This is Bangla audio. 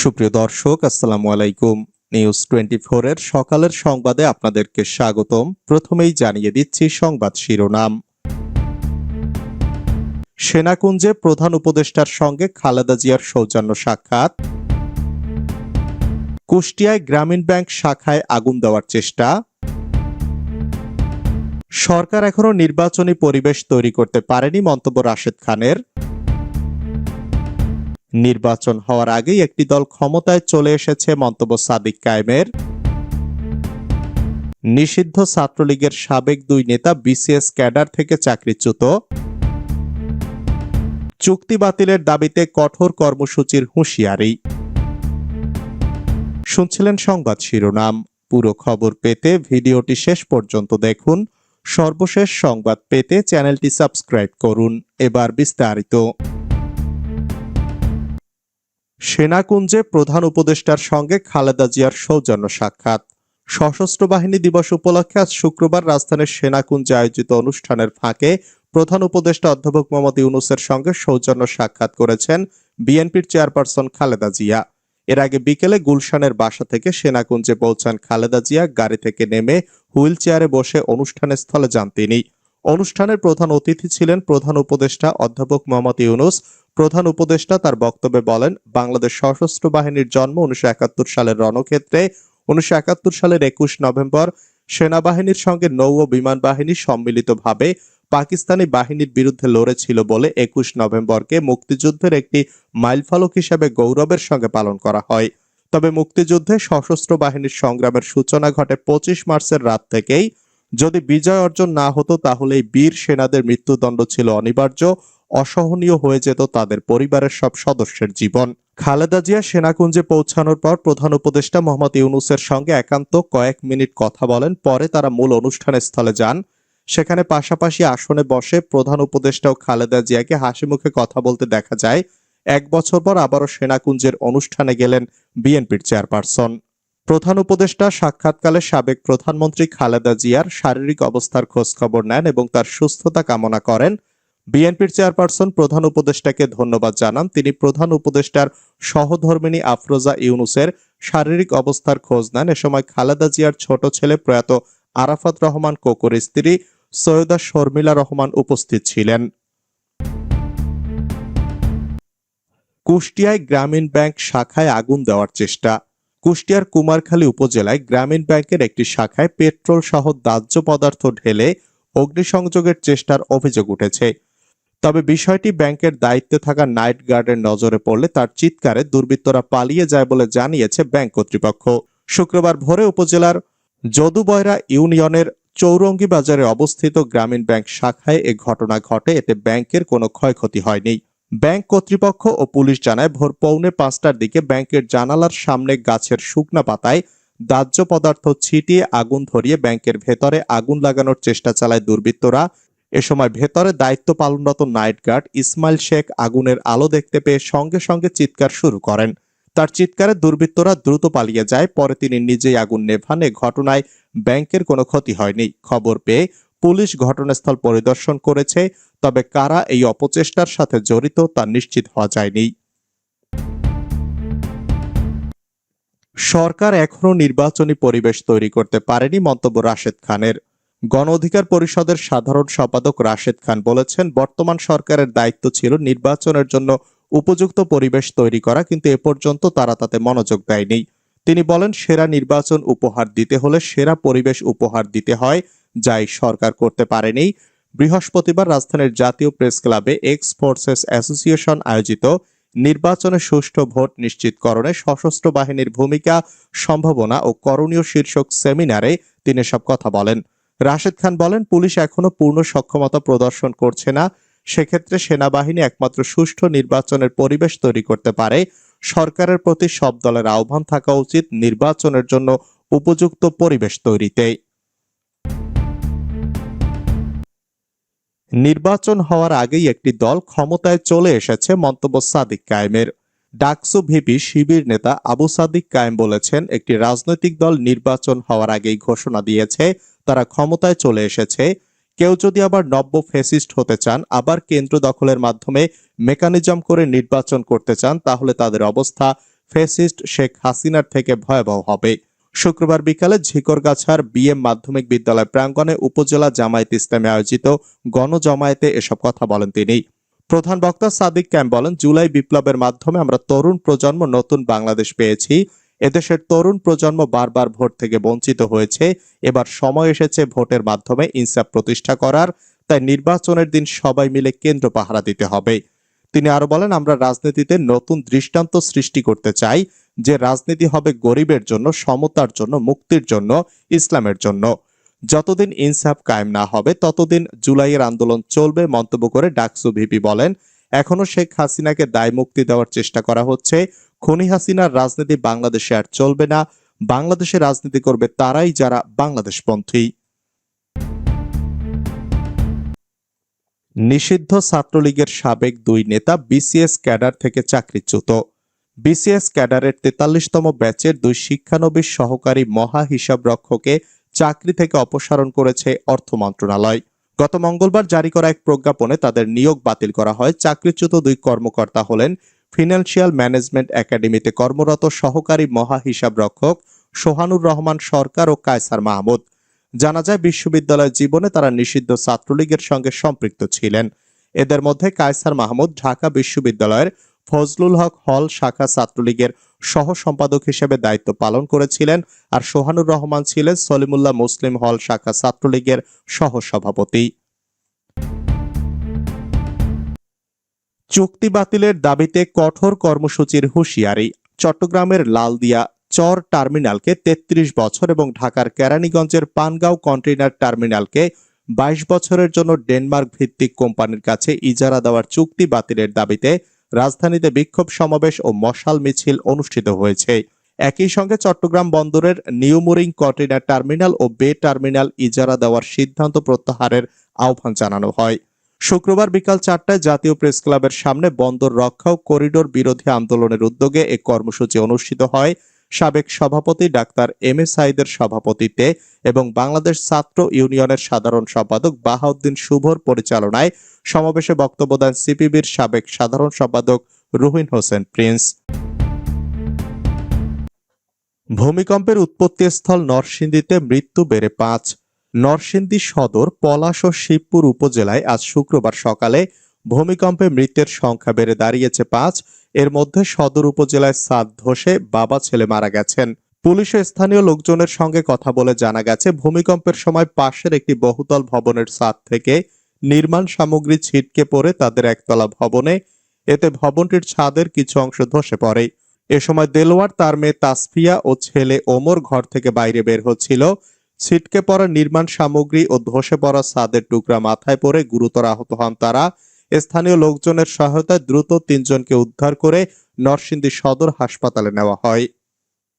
সুপ্রিয় দর্শক, আসসালামু আলাইকুম। নিউজ টোয়েন্টি এর সকালের সংবাদে আপনাদেরকে স্বাগতম। প্রথমেই জানিয়ে দিচ্ছি সংবাদ শিরোনাম। সেনাকুঞ্জে প্রধান উপদেষ্টার সঙ্গে খালেদা জিয়ার সৌজন্য সাক্ষাৎ। কুষ্টিয়ায় গ্রামীণ ব্যাংক শাখায় আগুন দেওয়ার চেষ্টা। সরকার এখনও নির্বাচনী পরিবেশ তৈরি করতে পারেনি মন্তব্য রাশেদ খানের। নির্বাচন হওয়ার আগেই একটি দল ক্ষমতায় চলে এসেছে, মন্তব্য সাদিক কায়েমের। নিষিদ্ধ ছাত্রলীগের সাবেক দুই নেতা বিসিএস ক্যাডার থেকে চাকরিচ্যুত। চুক্তি বাতিলের দাবিতে কঠোর কর্মসূচির হুঁশিয়ারি। শুনছিলেন সংবাদ শিরোনাম। পুরো খবর পেতে ভিডিওটি শেষ পর্যন্ত দেখুন। সর্বশেষ সংবাদ পেতে চ্যানেলটি সাবস্ক্রাইব করুন। এবার বিস্তারিত। সেনাকুঞ্জে প্রধান উপদেষ্টার সঙ্গে খালেদা জিয়ার সৌজন্য সাক্ষাৎ। সশস্ত্র বাহিনী দিবস উপলক্ষে আজ শুক্রবার রাজধানীর সেনাকুঞ্জে আয়োজিত অনুষ্ঠানের ফাঁকে প্রধান উপদেষ্টা অধ্যাপক মোহাম্মদ ইউনুসের সঙ্গে সৌজন্য সাক্ষাৎ করেছেন বিএনপির চেয়ারপারসন খালেদা জিয়া। এর আগে বিকেলে গুলশানের বাসা থেকে সেনাকুঞ্জে পৌঁছান খালেদা জিয়া, গাড়ি থেকে নেমে হুইল চেয়ারে বসে অনুষ্ঠানের স্থলে যান তিনি। অনুষ্ঠানের প্রধান অতিথি ছিলেন প্রধান উপদেষ্টা অধ্যাপক মোহাম্মদ ইউনুস। প্রধান উপদেষ্টা তার বক্তব্যে বলেন, বাংলাদেশ সশস্ত্র বাহিনীর জন্ম উনিশশো একাত্তর সালের রণক্ষেত্রে। উনিশশো একাত্তর সালের একুশ নভেম্বর সেনাবাহিনীর সঙ্গে নৌ ও বিমান বাহিনী সম্মিলিতভাবে পাকিস্তানি বাহিনীর বিরুদ্ধে লড়েছিল বলে একুশ নভেম্বরকে মুক্তিযুদ্ধের একটি মাইলফলক হিসেবে গৌরবের সঙ্গে পালন করা হয়। তবে মুক্তিযুদ্ধে সশস্ত্র বাহিনীর সংগ্রামের সূচনা ঘটে পঁচিশ মার্চের রাত থেকেই। যদি বিজয় অর্জন না হতো, তাহলে বীর সেনাদের মৃত্যুদণ্ড ছিল অনিবার্য, অসহনীয় হয়ে যেত তাদের পরিবারের সব সদস্যের জীবন। খালেদা জিয়া সেনাকুঞ্জে পৌঁছানোর পর প্রধান উপদেষ্টা মোহাম্মদ ইউনুসের সঙ্গে একান্ত কয়েক মিনিট কথা বলেন। পরে তারা মূল অনুষ্ঠানের স্থলে যান। সেখানে পাশাপাশি আসনে বসে প্রধান উপদেষ্টা ও খালেদা জিয়াকে হাসি মুখে কথা বলতে দেখা যায়। এক বছর পর আবারও সেনাকুঞ্জের অনুষ্ঠানে গেলেন বিএনপির চেয়ারপারসন। প্রধান উপদেষ্টা সাক্ষাৎকালে সাবেক প্রধানমন্ত্রী খালেদা জিয়ার শারীরিক অবস্থার খোঁজখবর নেন এবং তার সুস্থতা কামনা করেন। বিএনপির চেয়ারপারসন প্রধান উপদেষ্টাকে ধন্যবাদ জানান। তিনি প্রধান উপদেষ্টার সহধর্মিনী আফরোজা ইউনুসের শারীরিক অবস্থার খোঁজ নেন। এ সময় খালেদা জিয়ার ছোট ছেলে প্রয়াত আরাফাত রহমান কোকর স্ত্রী সৈয়দা শর্মিলা রহমান উপস্থিত ছিলেন। কুষ্টিয়ায় গ্রামীণ ব্যাংক শাখায় আগুন দেওয়ার চেষ্টা। কুষ্টিয়ার কুমারখালী উপজেলায় গ্রামীণ ব্যাংকের একটি শাখায় পেট্রোল সহ দাহ্য পদার্থ ঢেলে অগ্নিসংযোগের চেষ্টার অভিযোগ উঠেছে। তবে বিষয়টি ব্যাংকের দায়িত্বে থাকা নাইট গার্ডের নজরে পড়লে তার চিৎকারে দুর্বৃত্তরা পালিয়ে যায় বলে জানিয়েছে ব্যাংক কর্তৃপক্ষ। শুক্রবার ভোরে উপজেলার যদুবয়রা ইউনিয়নের চৌরঙ্গি বাজারে অবস্থিত গ্রামীণ ব্যাংক শাখায় এ ঘটনা ঘটে। এতে ব্যাংকের কোনো ক্ষয়ক্ষতি হয়নি। ব্যাংক কর্তৃপক্ষ ও পুলিশ জানায় ভোর পৌনে পাঁচটার দিকে ব্যাংকের জানালার সামনে গাছের শুকনা পাতায় দাহ্য পদার্থ ছিটিয়ে আগুন ধরিয়ে ব্যাংকের ভেতরে আগুন লাগানোর চেষ্টা চালায় দুর্বৃত্তরা। এ সময় ভেতরে দায়িত্ব পালনরত নাইট গার্ড ইসমাইল শেখ আগুনের আলো দেখতে পেয়ে সঙ্গে সঙ্গে চিৎকার শুরু করেন। তার চিৎকারে দুর্বৃত্তরা দ্রুত পালিয়ে যায়, পরে তিনি নিজেই আগুন নেভান এ ঘটনায় ব্যাংকের কোনো ক্ষতি হয়নি। খবর পেয়ে পুলিশ ঘটনাস্থল পরিদর্শন করেছে, তবে কারা এই অপচেষ্টার সাথে জড়িত তা নিশ্চিত হওয়া যায়নি। সরকার এখনও নির্বাচনী পরিবেশ তৈরি করতে পারেনি মন্তব্য রাশেদ খানের। গণ অধিকার পরিষদের সাধারণ সম্পাদক রাশেদ খান বলেছেন, বর্তমান সরকারের দায়িত্ব ছিল নির্বাচনের জন্য উপযুক্ত পরিবেশ তৈরি করা, কিন্তু এ পর্যন্ত তারা তাতে মনোযোগ দেয়নি। তিনি বলেন, সেরা নির্বাচন উপহার দিতে হলে সেরা পরিবেশ উপহার দিতে হয় যাই সরকার করতে পারেনি। বৃহস্পতিবার রাজধানীর জাতীয় প্রেস ক্লাবে এক্স ফোর্সেস অ্যাসোসিয়েশন আয়োজিত নির্বাচনে সুষ্ঠু ভোট নিশ্চিতকরণে সশস্ত্র বাহিনীর ভূমিকা, সম্ভাবনা ও করণীয় শীর্ষক সেমিনারে তিনি সব কথা বলেন। রাশেদ খান বলেন, পুলিশ এখনও পূর্ণ সক্ষমতা প্রদর্শন করছে না। সেক্ষেত্রে সেনাবাহিনী একমাত্র সুষ্ঠু নির্বাচনের পরিবেশ তৈরি করতে পারে। সরকারের প্রতি সব দলের আহ্বান থাকা উচিত নির্বাচনের জন্য উপযুক্ত পরিবেশ তৈরিতে। নির্বাচন হওয়ার আগেই একটি দল ক্ষমতায় চলে এসেছে, মন্তব্য সাদিক কায়েমের। ডাকসু ভিপি শিবির নেতা আবু সাদিক কায়েম বলেছেন, একটি রাজনৈতিক দল নির্বাচন হওয়ার আগেই ঘোষণা দিয়েছে, তারা ক্ষমতায় চলে এসেছে। কেউ যদি আবার নব্য ফেসিস্ট হতে চান, আবার কেন্দ্র দখলের মাধ্যমে মেকানিজম করে নির্বাচন করতে চান, তাহলে তাদের অবস্থা ফেসিস্ট শেখ হাসিনার থেকে ভয়াবহ হবে। শুক্রবার বিকালে ঝিকরগাছার বিএম মাধ্যমিক বিদ্যালয় প্রাঙ্গণে উপজেলা জামায়াত ইসলামে আয়োজিত গণজমায়েতে এসব কথা বলেন তিনি। প্রধান বক্তা সাদিক ক্যাম্প বলেন, জুলাই বিপ্লবের মাধ্যমে আমরা তরুণ প্রজন্ম, নতুন বাংলাদেশ পেয়েছি। এদেশের তরুণ প্রজন্ম বারবার ভোট থেকে বঞ্চিত হয়েছে। এবার সময় এসেছে ভোটের মাধ্যমে ইনসাফ প্রতিষ্ঠা করার। তাই নির্বাচনের দিন সবাই মিলে কেন্দ্র পাহারা দিতে হবে। তিনি আরও বলেন, আমরা রাজনীতিতে নতুন দৃষ্টান্ত সৃষ্টি করতে চাই। যে রাজনীতি হবে গরিবের জন্য, সমতার জন্য, মুক্তির জন্য, ইসলামের জন্য। যতদিন ইনসাফ কায়েম না হবে, ততদিন জুলাইয়ের আন্দোলন চলবে মন্তব্য করে ডাকসু ভিপি বলেন। এখনও শেখ হাসিনাকে দায় মুক্তি দেওয়ার চেষ্টা করা হচ্ছে। খনি হাসিনার রাজনীতি বাংলাদেশে আর চলবে না। বাংলাদেশে রাজনীতি করবে তারাই যারা বাংলাদেশপন্থী। নিষিদ্ধ ছাত্রলীগের সাবেক দুই নেতা, বিসিএস ক্যাডার থেকে চাকরিচ্যুত। বিসিএস ক্যাডারের তেতাল্লিশতম ব্যাচের দুই শিক্ষানবিশ সহকারী মহা হিসাবরক্ষকে চাকরি থেকে অপসারণ করেছে অর্থ মন্ত্রণালয়। গত মঙ্গলবার জারি করা এক প্রজ্ঞাপনে তাদের নিয়োগ বাতিল করা হয়। চাকরিচ্যুত দুই কর্মকর্তা হলেন ফিনান্সিয়াল ম্যানেজমেন্ট একাডেমিতে কর্মরত সহকারী মহা হিসাবরক্ষক সোহানুর রহমান সরকার ও কায়সার মাহমুদ। জানা যায় বিশ্ববিদ্যালয় জীবনে তারা নিষিদ্ধ ছাত্রলীগের সঙ্গে সম্পৃক্ত ছিলেন। এদের মধ্যে কায়সার মাহমুদ ঢাকা বিশ্ববিদ্যালয়ের ফজলুল হক হল শাখা ছাত্রলীগের সহ সম্পাদক হিসেবে দায়িত্ব পালন করেছিলেন আর সোহানুর রহমান ছিলেন সলিমুল্লাহ মুসলিম হল শাখা ছাত্রলীগের সহ সভাপতি চুক্তি বাতিলের দাবিতে কঠোর কর্মসূচির হুঁশিয়ারি। চট্টগ্রামের লালদিয়া চর টার্মিনালকে ৩৩ বছর এবং ঢাকার কেরানীগঞ্জের পানগাঁও কন্টেইনার টার্মিনালকে বাইশ বছরের জন্য ডেনমার্ক ভিত্তিক কোম্পানির কাছে ইজারা দেওয়ার চুক্তি বাতিলের দাবিতে রাজধানীতে বিক্ষোভ সমাবেশ ও মশাল মিছিল অনুষ্ঠিত হয়েছে। একই সঙ্গে চট্টগ্রাম বন্দরের নিউমুরিং কন্টেনার টার্মিনাল ও বে টার্মিনাল ইজারা দেওয়ার সিদ্ধান্ত প্রত্যাহারের আহ্বান জানানো হয়। শুক্রবার বিকাল চারটায় জাতীয় প্রেস ক্লাবের সামনে বন্দর রক্ষা ও করিডোর বিরোধী আন্দোলনের উদ্যোগে এ কর্মসূচি অনুষ্ঠিত হয়। সাবেক সভাপতি ডাক্তার এম এ সাইদের সভাপতিত্বে এবং বাংলাদেশ ছাত্র ইউনিয়নের সাধারণ সম্পাদক বাহাউদ্দিন শুভর পরিচালনায় সমাবেশে বক্তব্য দেন সিপিবির সাবেক সাধারণ সম্পাদক রুহিন হোসেন প্রিন্স। ভূমিকম্পের উৎপত্তিস্থল নরসিংদীতে মৃত্যু বেড়ে পাঁচ। নরসিংদী সদর পলাশ ও শিবপুর উপজেলায় আজ শুক্রবার সকালে ভূমিকম্পে মৃতের সংখ্যা বেড়ে দাঁড়িয়েছে পাঁচ। এর মধ্যে সদর উপজেলায় সাত ধসে বাবা ছেলে মারা গেছেন। পুলিশ স্থানীয় লোকজনের সঙ্গে কথা বলে জানা গেছে, ভূমিকম্পের সময় পাশের একটি বহুতল ভবনের ছাদ থেকে নির্মাণ সামগ্রী ছিটকে পড়ে তাদের একতলা ভবনে। এতে ভবনটির ছাদের কিছু অংশ ধসে পড়ে। এ সময় দেলোয়ার, তার মেয়ে তাসফিয়া ও ছেলে ওমর ঘর থেকে বাইরে বের হচ্ছিল। ছিটকে পড়া নির্মাণ সামগ্রী ও ধসে পড়া ছাদের টুকরা মাথায় পড়ে গুরুতর আহত হন তারা। স্থানীয় লোকজনের সহায়তায় দ্রুত তিনজনকে উদ্ধার করে নরসিংদী সদর হাসপাতালে নেওয়া হয়।